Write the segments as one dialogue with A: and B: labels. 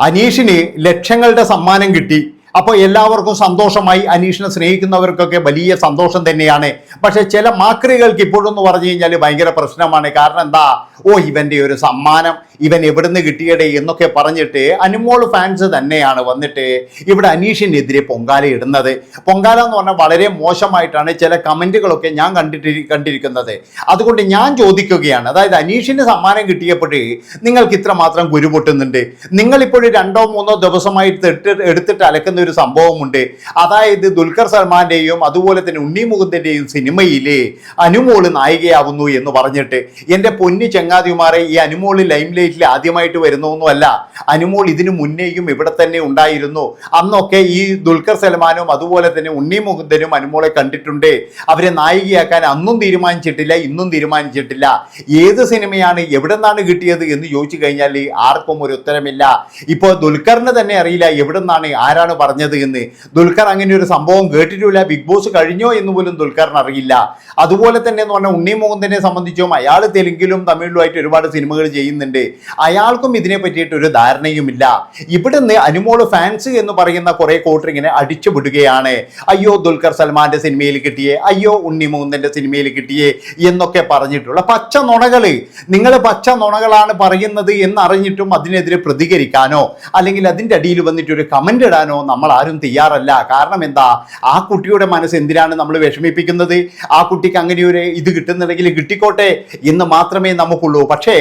A: അനീഷിന് ലക്ഷങ്ങളുടെ സമ്മാനം കിട്ടി. അപ്പോൾ എല്ലാവർക്കും സന്തോഷമായി. അനീഷിനെ സ്നേഹിക്കുന്നവർക്കൊക്കെ വലിയ സന്തോഷം തന്നെയാണ്. പക്ഷേ ചില മാക്രികൾക്ക് ഇപ്പോഴെന്ന് പറഞ്ഞു കഴിഞ്ഞാൽ ഭയങ്കര പ്രശ്നമാണ്. കാരണം എന്താ? ഓ ഇവന്റെ ഒരു സമ്മാനം ഇവൻ എവിടുന്ന് കിട്ടിയടേ എന്നൊക്കെ പറഞ്ഞിട്ട് അനുമോൾ ഫാൻസ് തന്നെയാണ് വന്നിട്ട് ഇവിടെ അനീഷിനെതിരെ പൊങ്കാല ഇടുന്നത്. പൊങ്കാല എന്ന് പറഞ്ഞാൽ വളരെ മോശമായിട്ടാണ് ചില കമന്റുകളൊക്കെ ഞാൻ കണ്ടിട്ട് കണ്ടിരിക്കുന്നത്. അതുകൊണ്ട് ഞാൻ ചോദിക്കുകയാണ്. അതായത് അനീഷിന് സമ്മാനം കിട്ടിയപ്പോഴേ നിങ്ങൾക്ക് ഇത്രമാത്രം കുരുപൊട്ടുന്നുണ്ട് നിങ്ങളിപ്പോഴും രണ്ടോ മൂന്നോ ദിവസമായിട്ട് എടുത്തിട്ട് അലക്കുന്ന ഒരു സംഭവമുണ്ട്. അതായത് ദുൽഖർ സൽമാന്റെയും അതുപോലെ തന്നെ ഉണ്ണി മുകുന്ദന്റെയും സിനിമയിലെ അനുമോൾ നായികയാവുന്നു എന്ന് പറഞ്ഞിട്ട് എന്റെ പൊന്നി ചെങ്ങാതിമാരെ ഈ അനുമോൾ ലൈം ലൈറ്റിൽ ആദ്യമായിട്ട് വരുന്നൊന്നുമല്ല അനുമോൾ ഇതിനു മുന്നേയും ഇവിടെ തന്നെ ഉണ്ടായിരുന്നു. അന്നൊക്കെ ഈ ദുൽഖർ സൽമാനും അതുപോലെ തന്നെ ഉണ്ണി മുകുന്ദനും അനുമോളെ കണ്ടിട്ടുണ്ട്. അവരെ നായികയാക്കാൻ അന്നും തീരുമാനിച്ചിട്ടില്ല ഇന്നും തീരുമാനിച്ചിട്ടില്ല. ഏത് സിനിമയാണ് എവിടെ നിന്നാണ് കിട്ടിയത് എന്ന് ചോദിച്ചു കഴിഞ്ഞാൽ ആർക്കും ഒരു ഉത്തരമില്ല. ഇപ്പോൾ ദുൽഖറിന് തന്നെ അറിയില്ല എവിടെ നിന്നാണ് ആരാണ് പറഞ്ഞത് എന്ന്. ദുൽഖർ അങ്ങനെ ഒരു സംഭവം കേട്ടിട്ടില്ല ബിഗ് ബോസ് കഴിഞ്ഞോ എന്ന് പോലും ദുൽഖറിന് അറിയില്ല. അതുപോലെ തന്നെ എന്ന് പറഞ്ഞാൽ ഉണ്ണി മുകുന്ദനെ സംബന്ധിച്ചും അയാൾ തെലുങ്കിലും തമിഴിലുമായിട്ട് ഒരുപാട് സിനിമകൾ ചെയ്യുന്നുണ്ട്. അയാൾക്കും ഇതിനെ പറ്റിയിട്ട് ഒരു ധാരണയുമില്ല. ഇവിടുന്ന് അനുമോൾ ഫാൻസ് എന്ന് പറയുന്ന കുറെ കോട്ടർ ഇങ്ങനെ അടിച്ചുപിടുകയാണ് അയ്യോ ദുൽഖർ സൽമാന്റെ സിനിമയിൽ കിട്ടിയേ. അയ്യോ ഉണ്ണി മുകുന്ദന്റെ സിനിമയിൽ കിട്ടിയേ എന്നൊക്കെ പറഞ്ഞിട്ടുള്ള പച്ച നുണകൾ നിങ്ങൾ പച്ച നുണകളാണ് പറയുന്നത് എന്നറിഞ്ഞിട്ടും അതിനെതിരെ പ്രതികരിക്കാനോ അല്ലെങ്കിൽ അതിന്റെ അടിയിൽ വന്നിട്ട് ഒരു കമന്റ് ഇടാനോ നമ്മൾ ആരും തയ്യാറല്ല. കാരണം എന്താ? ആ കുട്ടിയുടെ മനസ്സ് എന്തിനാണ് നമ്മൾ വിഷമിപ്പിക്കുന്നത്? ആ കുട്ടിക്ക് അങ്ങനെ ഒരു ഇത് കിട്ടുന്നുണ്ടെങ്കിൽ കിട്ടിക്കോട്ടെ എന്ന് മാത്രമേ നമുക്കുള്ളൂ. പക്ഷേ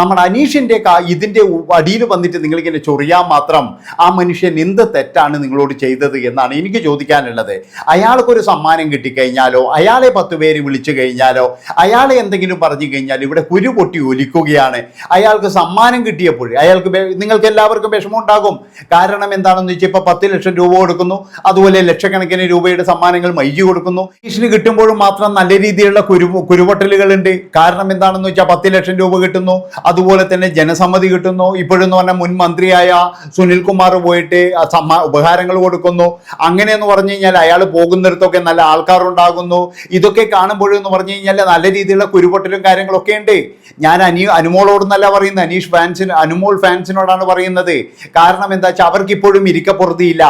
A: നമ്മുടെ അനീഷിന്റെ ഇതിന്റെ അടിയിൽ വന്നിട്ട് നിങ്ങളിങ്ങനെ ചൊറിയാൻ മാത്രം ആ മനുഷ്യൻ എന്ത് തെറ്റാണ് നിങ്ങളോട് ചെയ്തത് എന്നാണ് എനിക്ക് ചോദിക്കാനുള്ളത്. അയാൾക്കൊരു സമ്മാനം കിട്ടിക്കഴിഞ്ഞാലോ അയാളെ പത്ത് പേര് വിളിച്ചു കഴിഞ്ഞാലോ അയാളെ എന്തെങ്കിലും പറഞ്ഞു കഴിഞ്ഞാൽ ഇവിടെ കുരു പൊട്ടി ഒലിക്കുകയാണ്. അയാൾക്ക് സമ്മാനം കിട്ടിയപ്പോൾ അയാൾക്ക് നിങ്ങൾക്ക് എല്ലാവർക്കും വിഷമം ഉണ്ടാകും കാരണം എന്താണെന്ന് വെച്ചാൽ ഇപ്പൊ പത്ത് ലക്ഷം രൂപ കൊടുക്കുന്നു. അതുപോലെ ലക്ഷക്കണക്കിന് രൂപയുടെ സമ്മാനങ്ങൾ മൈജി കൊടുക്കുന്നു. ഈശ്വന് കിട്ടുമ്പോഴും മാത്രം നല്ല രീതിയിലുള്ള കുരു കുരുപൊട്ടലുകളുണ്ട്. കാരണം എന്താണെന്ന് വെച്ചാൽ പത്ത് ലക്ഷം രൂപ കിട്ടുന്നു. അതുപോലെ തന്നെ ജനസമ്മതി കിട്ടുന്നു. ഇപ്പോഴെന്ന് പറഞ്ഞാൽ മുൻ മന്ത്രിയായ സുനിൽ കുമാർ പോയിട്ട് സമ്മാ ഉപഹാരങ്ങൾ കൊടുക്കുന്നു. അങ്ങനെയെന്ന് പറഞ്ഞു കഴിഞ്ഞാൽ അയാൾ പോകുന്നിടത്തൊക്കെ നല്ല ആൾക്കാരുണ്ടാകുന്നു. ഇതൊക്കെ കാണുമ്പോഴെന്ന് പറഞ്ഞു കഴിഞ്ഞാൽ നല്ല രീതിയിലുള്ള കുരുപൊട്ടലും കാര്യങ്ങളൊക്കെ ഉണ്ട്. ഞാൻ അനി അനുമോളോടൊന്നല്ല പറയുന്നത്. അനീഷ് ഫാൻസിന് അനുമോൾ ഫാൻസിനോടാണ് പറയുന്നത്. കാരണം എന്താ വെച്ചാൽ അവർക്ക് ഇപ്പോഴും ഇരിക്കപ്പുറത്തിയില്ല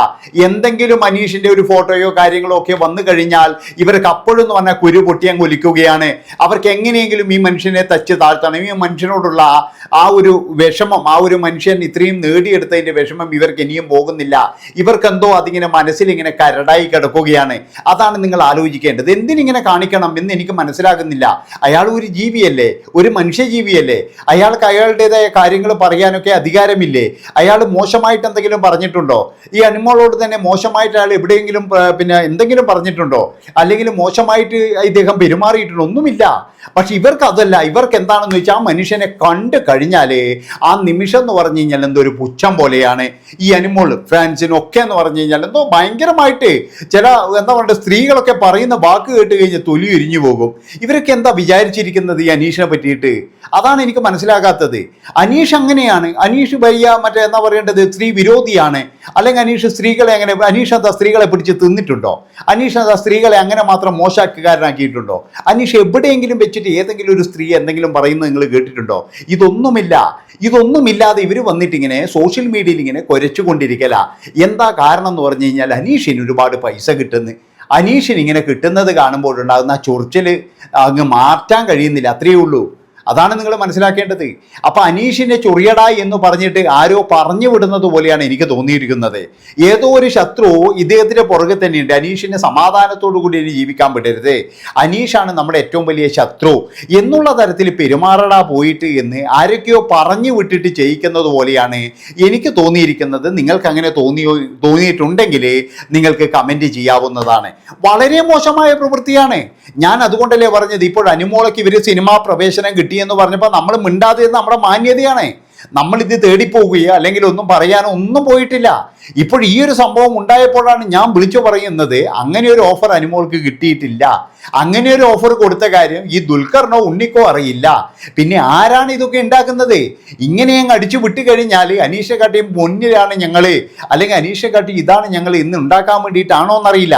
A: എന്തെങ്കിലും മനീഷിന്റെ ഒരു ഫോട്ടോയോ കാര്യങ്ങളോ ഒക്കെ വന്നു കഴിഞ്ഞാൽ ഇവർക്ക് അപ്പോഴും എന്ന് പറഞ്ഞാൽ കുരു പൊട്ടിയങ്ങ് ഒലിക്കുകയാണ്. അവർക്ക് എങ്ങനെയെങ്കിലും ഈ മനുഷ്യനെ തച്ച് താഴ്ത്തണം. ഈ മനുഷ്യനോടുള്ള ആ- ഒരു വിഷമം ആ ഒരു മനുഷ്യൻ ഇത്രയും നേടിയെടുത്തതിന്റെ വിഷമം ഇവർക്ക് ഇനിയും പോകുന്നില്ല. ഇവർക്കെന്തോ അതിങ്ങനെ മനസ്സിൽ ഇങ്ങനെ കരടായി കിടക്കുകയാണ്. അതാണ് നിങ്ങൾ ആലോചിക്കേണ്ടത്. എന്തിനിങ്ങനെ കാണിക്കണം എന്ന് എനിക്ക് മനസ്സിലാകുന്നില്ല. അയാൾ ഒരു ജീവിയല്ലേ? ഒരു മനുഷ്യജീവിയല്ലേ? അയാൾക്ക് അയാളുടേതായ കാര്യങ്ങൾ പറയാനൊക്കെ അധികാരമില്ലേ? അയാൾ മോശമായിട്ട് എന്തെങ്കിലും പറഞ്ഞിട്ടുണ്ടോ? ഈ അനുമോളോട് തന്നെ മോശമായിട്ട് അയാൾ എവിടെയെങ്കിലും പിന്നെ എന്തെങ്കിലും പറഞ്ഞിട്ടുണ്ടോ? അല്ലെങ്കിൽ മോശമായിട്ട് ഇദ്ദേഹം പെരുമാറിയിട്ടുണ്ടോ? ഒന്നുമില്ല. പക്ഷെ ഇവർക്ക് അതല്ല. ഇവർക്ക് എന്താണെന്ന് വെച്ചാൽ ആ മനുഷ്യനെ കണ്ടു കഴിഞ്ഞാൽ ആ നിമിഷം എന്ന് പറഞ്ഞു കഴിഞ്ഞാൽ എന്തോ ഒരു പുച്ഛം പോലെയാണ്. ഈ അനിമോൾ ഫ്രാൻസിനൊക്കെ എന്ന് പറഞ്ഞു കഴിഞ്ഞാൽ എന്തോ ഭയങ്കരമായിട്ട് ചില എന്താ പറയുക സ്ത്രീകളൊക്കെ പറയുന്ന വാക്ക് കേട്ട് കഴിഞ്ഞാൽ തൊലി ഉരിഞ്ഞു പോകും. ഇവരൊക്കെ എന്താ വിചാരിച്ചിരിക്കുന്നത് ഈ അനീഷിനെ പറ്റിയിട്ട്? അതാണ് എനിക്ക് മനസ്സിലാകാത്തത്. അനീഷ് അങ്ങനെയാണ്. അനീഷ് വലിയ മറ്റേ എന്താ പറയേണ്ടത്? സ്ത്രീ വിരോധിയാണ്. അല്ലെങ്കിൽ അനീഷ് സ്ത്രീകളെ അങ്ങനെ അനീഷ് എന്താ സ്ത്രീകളെ പിടിച്ച് തിന്നിട്ടുണ്ടോ? അനീഷ് എന്താ സ്ത്രീകളെ അങ്ങനെ മാത്രം മോശാക്കുകാരനാക്കിയിട്ടുണ്ടോ അനീഷ് എവിടെയെങ്കിലും വെച്ചിട്ട് ഏതെങ്കിലും ഒരു സ്ത്രീ എന്തെങ്കിലും പറയുന്നത് നിങ്ങൾ കേട്ടിട്ടുണ്ടോ? ഇതൊന്നുമില്ല. ഇതൊന്നുമില്ലാതെ ഇവർ വന്നിട്ടിങ്ങനെ സോഷ്യൽ മീഡിയയിൽ ഇങ്ങനെ കുരച്ചുകൊണ്ടിരിക്കല. എന്താ കാരണം എന്ന് പറഞ്ഞു കഴിഞ്ഞാൽ അനീഷിന് ഒരുപാട് പൈസ കിട്ടുന്നു. അനീഷിന് ഇങ്ങനെ കിട്ടുന്നത് കാണുമ്പോഴുണ്ടാകുന്ന ചൊറിച്ചിൽ അങ്ങ് മാറ്റാൻ കഴിയുന്നില്ല. അത്രയേ ഉള്ളൂ. അതാണ് നിങ്ങൾ മനസ്സിലാക്കേണ്ടത്. അപ്പോൾ അനീഷിനെ ചൊറിയട എന്ന് പറഞ്ഞിട്ട് ആരോ പറഞ്ഞു വിടുന്നത് പോലെയാണ് എനിക്ക് തോന്നിയിരിക്കുന്നത്. ഏതോ ഒരു ശത്രു ഇദ്ദേഹത്തിന്റെ പുറകെ തന്നെയുണ്ട്. അനീഷിനെ സമാധാനത്തോടു കൂടി ഇനി ജീവിക്കാൻ വിടരുത്. അനീഷാണ് നമ്മുടെ ഏറ്റവും വലിയ ശത്രു എന്നുള്ള തരത്തിൽ പെരുമാറടാ പോയിട്ട് എന്ന് ആരൊക്കെയോ പറഞ്ഞു വിട്ടിട്ട് ചെയ്യിക്കുന്നത് പോലെയാണ് എനിക്ക് തോന്നിയിരിക്കുന്നത്. നിങ്ങൾക്ക് അങ്ങനെ തോന്നിയോ തോന്നിയിട്ടുണ്ടെങ്കിൽ നിങ്ങൾക്ക് കമന്റ് ചെയ്യാവുന്നതാണ്. വളരെ മോശമായ പ്രവൃത്തിയാണ്. ഞാൻ അതുകൊണ്ടല്ലേ പറഞ്ഞത് ഇപ്പോൾ അനുമോളയ്ക്ക് ഇവർ സിനിമാ പ്രവേശനം കിട്ടിയെന്ന് പറഞ്ഞപ്പോൾ നമ്മൾ മിണ്ടാതെ നമ്മുടെ മാന്യതയാണേ. നമ്മൾ ഇത് തേടിപ്പോവുകയോ അല്ലെങ്കിൽ ഒന്നും പറയാനോ ഒന്നും പോയിട്ടില്ല. ഇപ്പോൾ ഈ ഒരു സംഭവം ഉണ്ടായപ്പോഴാണ് ഞാൻ വിളിച്ചു പറയുന്നത് അങ്ങനെ ഒരു ഓഫർ അനുമോൾക്ക് കിട്ടിയിട്ടില്ല. അങ്ങനെ ഒരു ഓഫർ കൊടുത്ത കാര്യം ഈ ദുൽഖറിനോ ഉണ്ണിക്കോ അറിയില്ല. പിന്നെ ആരാണ് ഇതൊക്കെ ഉണ്ടാക്കുന്നത്? ഇങ്ങനെ അങ്ങ് അടിച്ചു വിട്ട് കഴിഞ്ഞാൽ അനീഷ കാട്ടി മുന്നിലാണ് ഞങ്ങൾ അല്ലെങ്കിൽ അനീഷ കാട്ടി ഇതാണ് ഞങ്ങൾ ഇന്ന് ഉണ്ടാക്കാൻ വേണ്ടിയിട്ടാണോ എന്നറിയില്ല.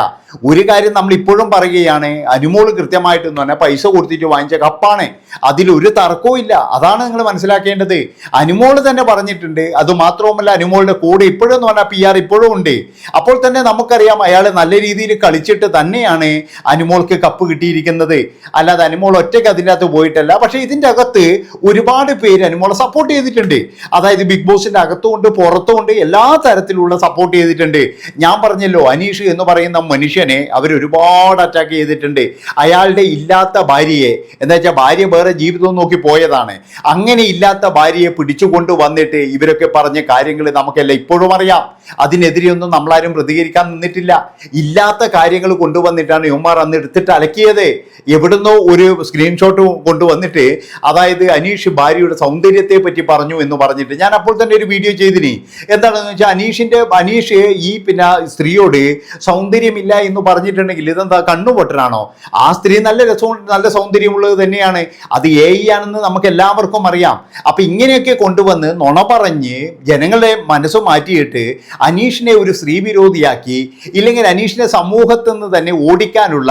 A: ഒരു കാര്യം നമ്മൾ ഇപ്പോഴും പറയുകയാണ് അനുമോൾ കൃത്യമായിട്ട് എന്ന് പറഞ്ഞാൽ പൈസ കൊടുത്തിട്ട് വാങ്ങിച്ച കപ്പാണ്. അതിലൊരു തർക്കവും ഇല്ല. അതാണ് നിങ്ങൾ മനസ്സിലാക്കേണ്ടത്. അനുമോൾ തന്നെ പറഞ്ഞിട്ടുണ്ട് അത് മാത്രവുമല്ല അനുമോളുടെ കൂടെ ഇപ്പോഴും എന്ന് പറഞ്ഞാൽ പി ആർ ഇപ്പോഴും ഉണ്ട്. അപ്പോൾ തന്നെ നമുക്കറിയാം അയാൾ നല്ല രീതിയിൽ കളിച്ചിട്ട് തന്നെയാണ് അനുമോൾക്ക് കപ്പ് കിട്ടിയിരിക്കുന്നത്. അല്ലാതെ അനുമോൾ ഒറ്റയ്ക്ക് അതിന്റെ അകത്ത് പോയിട്ടല്ല. പക്ഷേ ഇതിന്റെ അകത്ത് ഒരുപാട് പേര് അനുമോളെ സപ്പോർട്ട് ചെയ്തിട്ടുണ്ട്. അതായത് ബിഗ് ബോസിന്റെ അകത്തുകൊണ്ട് പുറത്തുകൊണ്ട് എല്ലാ തരത്തിലുള്ള സപ്പോർട്ട് ചെയ്തിട്ടുണ്ട്. ഞാൻ പറഞ്ഞല്ലോ അനീഷ് എന്ന് പറയുന്ന മനുഷ്യനെ അവർ ഒരുപാട് അറ്റാക്ക് ചെയ്തിട്ടുണ്ട്. അയാളുടെ ഇല്ലാത്ത ഭാര്യയെ എന്താ വെച്ചാൽ ഭാര്യ വേറെ ജീവിതം നോക്കി പോയതാണ്. അങ്ങനെ ഇല്ലാത്ത ഭാര്യയെ പിടിച്ചുകൊണ്ട് വന്നിട്ട് ഇവരൊക്കെ പറഞ്ഞ കാര്യങ്ങൾ നമുക്കല്ല ഇപ്പോഴും അറിയാം. അതിനെതിരെയൊന്നും നമ്മളാരും പ്രതികരിക്കാൻ നിന്നിട്ടില്ല. ഇല്ലാത്ത കാര്യങ്ങൾ കൊണ്ടുവന്നിട്ടാണ് യുമാർ അന്ന് എടുത്തിട്ട് അലക്കിയത് എവിടുന്നോ ഒരു സ്ക്രീൻഷോട്ട് കൊണ്ടുവന്നിട്ട് അതായത് അനീഷ് ഭാര്യയുടെ സൗന്ദര്യത്തെ പറ്റി പറഞ്ഞു എന്ന് പറഞ്ഞിട്ട് ഞാൻ അപ്പോൾ തന്നെ ഒരു വീഡിയോ ചെയ്തിനി. എന്താണെന്ന് വെച്ചാൽ അനീഷിന്റെ അനീഷ് ഈ പിന്നെ സ്ത്രീയോട് സൗന്ദര്യമില്ല എന്ന് പറഞ്ഞിട്ടുണ്ടെങ്കിൽ ഇതെന്താ കണ്ണുപൊട്ടനാണോ ആ സ്ത്രീ നല്ല രസവും നല്ല സൗന്ദര്യമുള്ളത് തന്നെയാണ്. അത് എ ആണെന്ന് നമുക്ക് എല്ലാവർക്കും അറിയാം. അപ്പൊ ഇങ്ങനെയൊക്കെ കൊണ്ടുവന്ന് നുണ പറഞ്ഞ് ജനങ്ങളെ മനസ്സ് മാറ്റിയിട്ട് അനീഷിനെ ഒരു സ്ത്രീ വിരോധിയാക്കി ഇല്ലെങ്കിൽ അനീഷിനെ സമൂഹത്തിൽ നിന്ന് തന്നെ ഓടിക്കാനുള്ള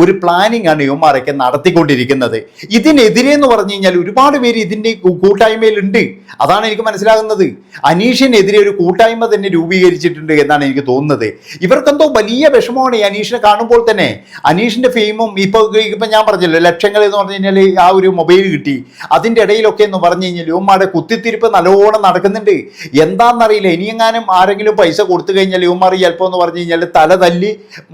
A: ഒരു പ്ലാനിങ് ആണ് യുവമാരൊക്കെ നടത്തിക്കൊണ്ടിരിക്കുന്നത്. ഇതിനെതിരെ എന്ന് പറഞ്ഞു കഴിഞ്ഞാൽ ഒരുപാട് പേര് ഇതിന്റെ കൂട്ടായ്മയിലുണ്ട്. അതാണ് എനിക്ക് മനസ്സിലാകുന്നത്. അനീഷിനെതിരെ ഒരു കൂട്ടായ്മ തന്നെ രൂപീകരിച്ചിട്ടുണ്ട് എന്നാണ് എനിക്ക് തോന്നുന്നത്. ഇവർക്കെന്തോ വലിയ വിഷമമാണ് ഈ അനീഷിനെ കാണുമ്പോൾ തന്നെ. അനീഷിന്റെ ഫെയിമും ഇപ്പോൾ ഇപ്പം ഞാൻ പറഞ്ഞല്ലോ ലക്ഷങ്ങൾ എന്ന് പറഞ്ഞു കഴിഞ്ഞാൽ ആ ഒരു മൊബൈൽ കിട്ടി. അതിന്റെ ഇടയിലൊക്കെ എന്ന് പറഞ്ഞു കഴിഞ്ഞാൽ യുവമാരുടെ കുത്തിത്തിരിപ്പ് നല്ലോണം നടക്കുന്നുണ്ട്. എന്താണെന്നറിയില്ല. ഇനിയെങ്ങാനും ആരെങ്കിലും പൈസ കൊടുത്തു കഴിഞ്ഞാൽ യുവമാർ ചിലപ്പോൾ എന്ന് പറഞ്ഞു കഴിഞ്ഞാൽ തല തല്ലി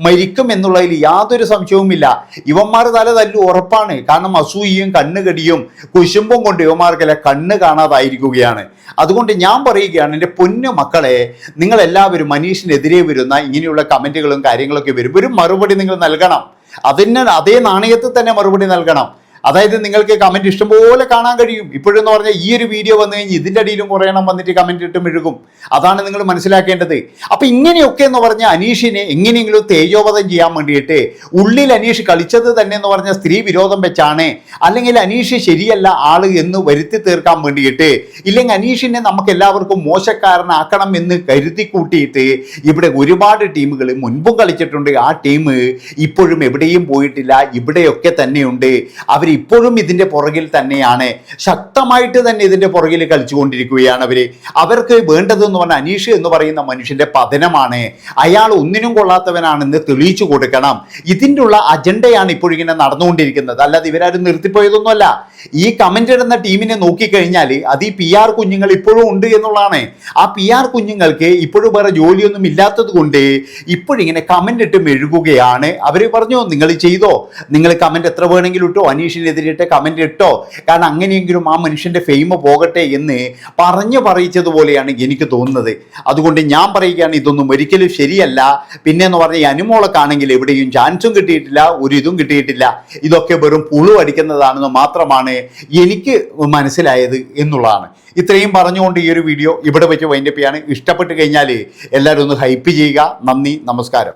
A: മരിക്കും എന്നുള്ളതിൽ യാതൊരു സംശയവുമില്ല. ഇവന്മാർ തല തല്ലു ഉറപ്പാണ്. കാരണം അസൂയയും കണ്ണുകടിയും കുശുമ്പും കൊണ്ട് ഇവന്മാർക്കെല്ലാം കണ്ണ് കാണാതായിരിക്കുകയാണ്. അതുകൊണ്ട് ഞാൻ പറയുകയാണ് എന്റെ പൊന്നു മക്കളെ നിങ്ങൾ എല്ലാവരും മനീഷിനെതിരെ വരുന്ന ഇങ്ങനെയുള്ള കമന്റുകളും കാര്യങ്ങളൊക്കെ വരുമ്പോൾ ഒരു മറുപടി നിങ്ങൾ നൽകണം. അതിന് അതേ നാണയത്തിൽ തന്നെ മറുപടി നൽകണം. അതായത് നിങ്ങൾക്ക് കമന്റ് ഇഷ്ടംപോലെ കാണാൻ കഴിയും. ഇപ്പോഴെന്ന് പറഞ്ഞാൽ ഈ ഒരു വീഡിയോ വന്നു കഴിഞ്ഞ് ഇതിന്റെ അടിയിലും കുറേ എണ്ണം വന്നിട്ട് കമന്റ് ഇട്ട് മെഴുകും. അതാണ് നിങ്ങൾ മനസ്സിലാക്കേണ്ടത്. അപ്പം ഇങ്ങനെയൊക്കെ എന്ന് പറഞ്ഞാൽ അനീഷിനെ എങ്ങനെയെങ്കിലും തേജോവധം ചെയ്യാൻ വേണ്ടിയിട്ട് ഉള്ളിൽ അനീഷ് കളിച്ചത് തന്നെ എന്ന് പറഞ്ഞ സ്ത്രീ വിരോധം വെച്ചാണ് അല്ലെങ്കിൽ അനീഷ് ശരിയല്ല ആൾ എന്ന് വരുത്തി തീർക്കാൻ വേണ്ടിയിട്ട് ഇല്ലെങ്കിൽ അനീഷിനെ നമുക്ക് എല്ലാവർക്കും മോശക്കാരനാക്കണം എന്ന് കരുതി കൂട്ടിയിട്ട് ഇവിടെ ഒരുപാട് ടീമുകൾ മുൻപും കളിച്ചിട്ടുണ്ട്. ആ ടീം ഇപ്പോഴും എവിടെയും പോയിട്ടില്ല. ഇവിടെയൊക്കെ തന്നെയുണ്ട്. അവർ ഇപ്പോഴും ഇതിന്റെ പുറകിൽ തന്നെയാണ്. ശക്തമായിട്ട് തന്നെ ഇതിന്റെ പുറകിൽ കളിച്ചുകൊണ്ടിരിക്കുകയാണ് അവർ അവർക്ക് വേണ്ടതെന്ന് പറഞ്ഞാൽ അനീഷ് എന്ന് പറയുന്ന മനുഷ്യന്റെ പതനമാണ്. അയാൾ ഒന്നിനും കൊള്ളാത്തവനാണെന്ന് തെളിയിച്ചു കൊടുക്കണം. ഇതിന്റെ ഉള്ള അജണ്ടയാണ് ഇപ്പോഴിങ്ങനെ നടന്നുകൊണ്ടിരിക്കുന്നത്. അല്ലാതെ ഇവരാരും നിർത്തിപ്പോയതൊന്നുമല്ല. ഈ കമന്റ് ഇടുന്ന ടീമിനെ നോക്കിക്കഴിഞ്ഞാൽ അത് ഈ പി ആർ കുഞ്ഞുങ്ങൾ ഇപ്പോഴും ഉണ്ട് എന്നുള്ളതാണ്. ആ പി ആർ കുഞ്ഞുങ്ങൾക്ക് ഇപ്പോഴും വേറെ ജോലിയൊന്നും ഇല്ലാത്തത് കൊണ്ട് ഇപ്പോഴിങ്ങനെ കമന്റ് ഇട്ട് മെഴുകുകയാണ്. അവർ പറഞ്ഞു നിങ്ങൾ ചെയ്തോ? നിങ്ങൾ കമന്റ് എത്ര വേണമെങ്കിലും ഇട്ടോ? അനീഷിനെതിരിട്ട് കമന്റ് ഇട്ടോ? കാരണം അങ്ങനെയെങ്കിലും ആ മനുഷ്യന്റെ ഫെയിം പോകട്ടെ എന്ന് പറഞ്ഞു പറയിച്ചതുപോലെയാണ് എനിക്ക് തോന്നുന്നത്. അതുകൊണ്ട് ഞാൻ പറയുകയാണ് ഇതൊന്നും ഒരിക്കലും ശരിയല്ല. പിന്നെ എന്ന് പറഞ്ഞാൽ ഈ അനുമോളക്കാണെങ്കിൽ എവിടെയും ചാൻസും കിട്ടിയിട്ടില്ല ഒരു ഇതും കിട്ടിയിട്ടില്ല. ഇതൊക്കെ വെറും പുളു അടിക്കുന്നതാണെന്ന് മാത്രമാണ് എനിക്ക് മനസ്സിലായത് എന്നുള്ളതാണ്. ഇത്രയും പറഞ്ഞുകൊണ്ട് ഈ ഒരു വീഡിയോ ഇവിടെ വെച്ച് വൈൻഡപ്പ് ചെയ്യാണ്. ഇഷ്ടപ്പെട്ട് കഴിഞ്ഞാൽ എല്ലാവരും ഒന്ന് ഹൈപ്പ് ചെയ്യുക. നന്ദി നമസ്കാരം.